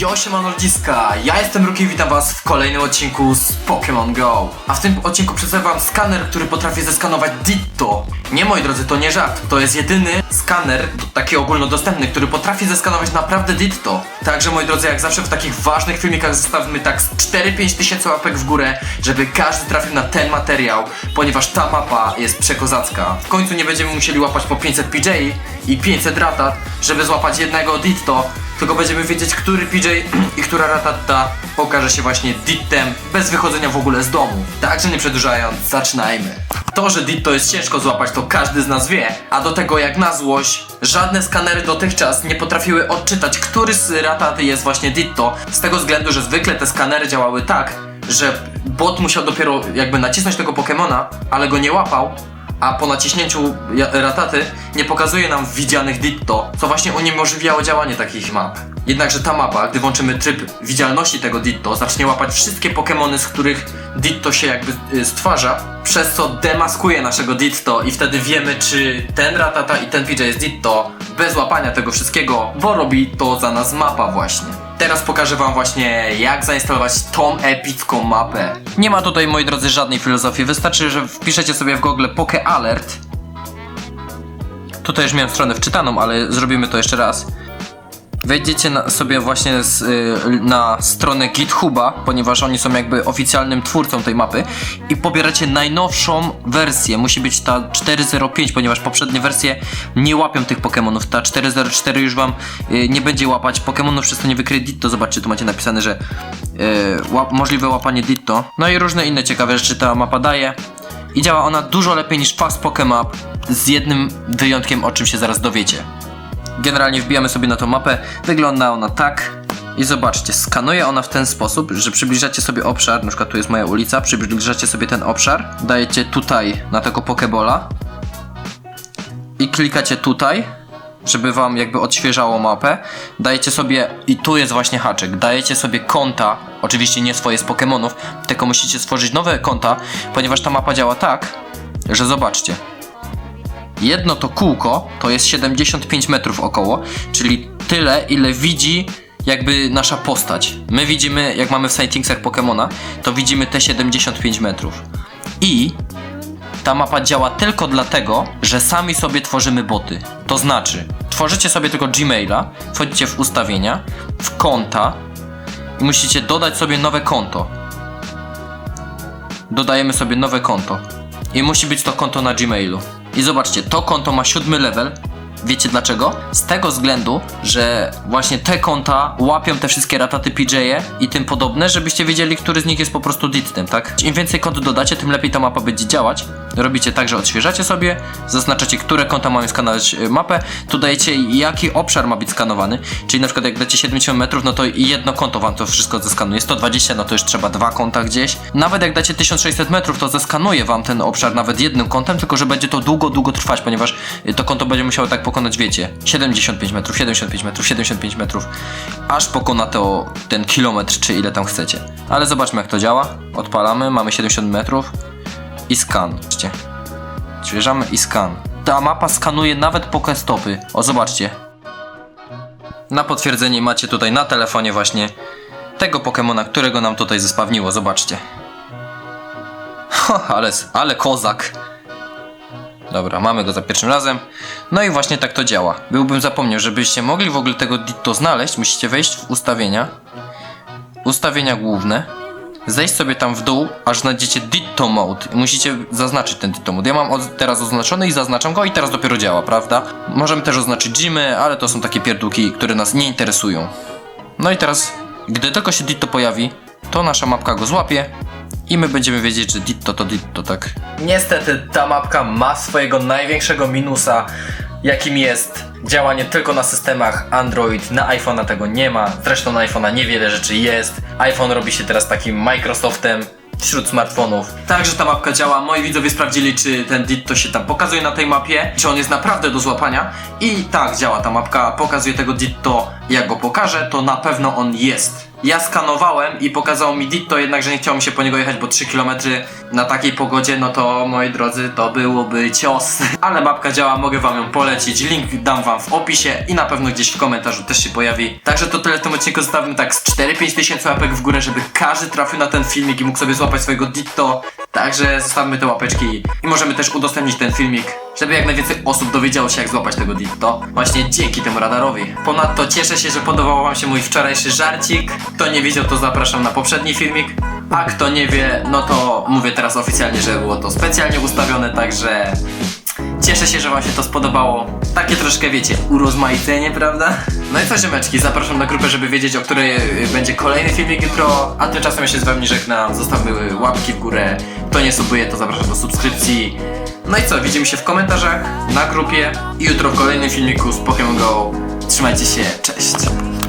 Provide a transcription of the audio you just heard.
Yo, siemano ludziska, ja jestem Ruki i witam was w kolejnym odcinku z Pokémon Go. A w tym odcinku przedstawię wam skaner, który potrafi zeskanować Ditto. Nie moi drodzy, to nie żart, to jest jedyny skaner, taki ogólnodostępny, który potrafi zeskanować naprawdę Ditto. Także moi drodzy, jak zawsze w takich ważnych filmikach zostawmy tak z 4-5 tysięcy łapek w górę, żeby każdy trafił na ten materiał, ponieważ ta mapa jest przekozacka. W końcu nie będziemy musieli łapać po 500 PJ i 500 ratat, żeby złapać jednego Ditto, tylko będziemy wiedzieć, który PJ i która ratata pokaże się właśnie Dittem bez wychodzenia w ogóle z domu. Także nie przedłużając, zaczynajmy. To, że Ditto jest ciężko złapać, to każdy z nas wie, a do tego jak na złość, żadne skanery dotychczas nie potrafiły odczytać, który z ratat jest właśnie Ditto, z tego względu, że zwykle te skanery działały tak, że bot musiał dopiero jakby nacisnąć tego Pokemona, ale go nie łapał, a po naciśnięciu rataty nie pokazuje nam widzianych Ditto, co właśnie uniemożliwiało działanie takich map. Jednakże ta mapa, gdy włączymy tryb widzialności tego Ditto, zacznie łapać wszystkie Pokémony, z których Ditto się jakby y, stwarza, przez co demaskuje naszego Ditto i wtedy wiemy, czy ten Ratata i ten PJ jest Ditto bez łapania tego wszystkiego, bo robi to za nas mapa właśnie. Teraz pokażę wam właśnie jak zainstalować tą epicką mapę. Nie ma tutaj moi drodzy żadnej filozofii, wystarczy, że wpiszecie sobie w Google Poke Alert. Tutaj już miałem stronę wczytaną, ale zrobimy to jeszcze raz. Wejdziecie na, sobie właśnie z, y, na stronę GitHuba, ponieważ oni są jakby oficjalnym twórcą tej mapy i pobieracie najnowszą wersję. Musi być ta 4.05, ponieważ poprzednie wersje nie łapią tych Pokémonów. Ta 4.04 już wam y, nie będzie łapać Pokémonów, przez to nie wykryje Ditto. Zobaczcie, tu macie napisane, że y, łap, możliwe łapanie Ditto. No i różne inne ciekawe rzeczy ta mapa daje. I działa ona dużo lepiej niż Fast Pokemap, z jednym wyjątkiem, o czym się zaraz dowiecie. Generalnie wbijamy sobie na tą mapę. Wygląda ona tak. I zobaczcie, skanuje ona w ten sposób, że przybliżacie sobie obszar, na przykład tu jest moja ulica, przybliżacie sobie ten obszar, dajecie tutaj na tego pokebola i klikacie tutaj, żeby wam jakby odświeżało mapę. Dajecie sobie, i tu jest właśnie haczyk, dajecie sobie konta, oczywiście nie swoje z Pokémonów, tylko musicie stworzyć nowe konta, ponieważ ta mapa działa tak, że zobaczcie, Jedno to kółko to jest 75 metrów około, czyli tyle, ile widzi jakby nasza postać. My widzimy, jak mamy w Sightingsach Pokemona, to widzimy te 75 metrów. I ta mapa działa tylko dlatego, że sami sobie tworzymy boty. To znaczy, tworzycie sobie tylko Gmaila, wchodzicie w ustawienia, w konta i musicie dodać sobie nowe konto. Dodajemy sobie nowe konto. I musi być to konto na Gmailu. I zobaczcie, to konto ma siódmy level. Wiecie dlaczego? Z tego względu, że właśnie te konta łapią te wszystkie rataty PJ-e i tym podobne, żebyście wiedzieli, który z nich jest po prostu dittem, tak? Im więcej kont dodacie, tym lepiej ta mapa będzie działać. Robicie tak, że odświeżacie sobie, zaznaczacie, które konta mają skanować y, mapę, tu dajecie jaki obszar ma być skanowany, czyli na przykład jak dacie 70 metrów, no to jedno konto wam to wszystko zeskanuje, 120, no to już trzeba dwa konta gdzieś. Nawet jak dacie 1600 metrów, to zeskanuje wam ten obszar nawet jednym kątem, tylko że będzie to długo, długo trwać, ponieważ y, to konto będzie musiało tak pokonać, wiecie, 75 metrów, 75 metrów, 75 metrów, aż pokona to ten kilometr, czy ile tam chcecie. Ale zobaczmy jak to działa. Odpalamy, mamy 70 metrów i skan. Zobaczcie. Odświeżamy i skan. Ta mapa skanuje nawet pokestopy. O, zobaczcie. Na potwierdzenie macie tutaj na telefonie właśnie tego Pokemona, którego nam tutaj zespawniło. Zobaczcie. Ho, ale, ale kozak. Dobra, mamy go za pierwszym razem. No i właśnie tak to działa. Byłbym zapomniał, żebyście mogli w ogóle tego Ditto znaleźć, musicie wejść w ustawienia. Ustawienia główne. Zejść sobie tam w dół, aż znajdziecie Ditto Mode. Musicie zaznaczyć ten Ditto Mode. Ja mam od, teraz oznaczony i zaznaczam go i teraz dopiero działa, prawda? Możemy też oznaczyć Jimy, ale to są takie pierdółki, które nas nie interesują. No i teraz, gdy tylko się Ditto pojawi, to nasza mapka go złapie i my będziemy wiedzieć, że Ditto to Ditto, tak? Niestety ta mapka ma swojego największego minusa, jakim jest działanie tylko na systemach Android. Na iPhone'a tego nie ma. Zresztą na iPhone'a niewiele rzeczy jest. iPhone robi się teraz takim Microsoftem wśród smartfonów. Także ta mapka działa. Moi widzowie sprawdzili, czy ten Ditto się tam pokazuje na tej mapie, czy on jest naprawdę do złapania. I tak działa ta mapka, pokazuje tego Ditto. Jak go pokażę, to na pewno on jest. Ja skanowałem i pokazało mi Ditto, jednakże nie chciało mi się po niego jechać, bo 3 km na takiej pogodzie, no to moi drodzy, to byłoby cios. Ale mapka działa, mogę wam ją polecić. Link dam wam w opisie i na pewno gdzieś w komentarzu też się pojawi. Także to tyle w tym odcinku. Zostawmy tak z 4-5 tysięcy łapek w górę, żeby każdy trafił na ten filmik i mógł sobie złapać swojego Ditto. Także zostawmy te łapeczki i możemy też udostępnić ten filmik, żeby jak najwięcej osób dowiedziało się jak złapać tego Ditto. Właśnie dzięki temu radarowi. Ponadto cieszę się, że podobał wam się mój wczorajszy żarcik. Kto nie widział, to zapraszam na poprzedni filmik. A kto nie wie, no to mówię teraz oficjalnie, że było to specjalnie ustawione, także Cieszę się, że wam się to spodobało. Takie troszkę, wiecie, urozmaicenie, prawda? No i co, ziomeczki, zapraszam na grupę, żeby wiedzieć, o której y, będzie kolejny filmik jutro. A tymczasem ja się z wami żegnam. Zostawmy łapki w górę. Kto nie subuje, to zapraszam do subskrypcji. No i co, widzimy się w komentarzach, na grupie i jutro w kolejnym filmiku z Pokémon Go. Trzymajcie się, cześć!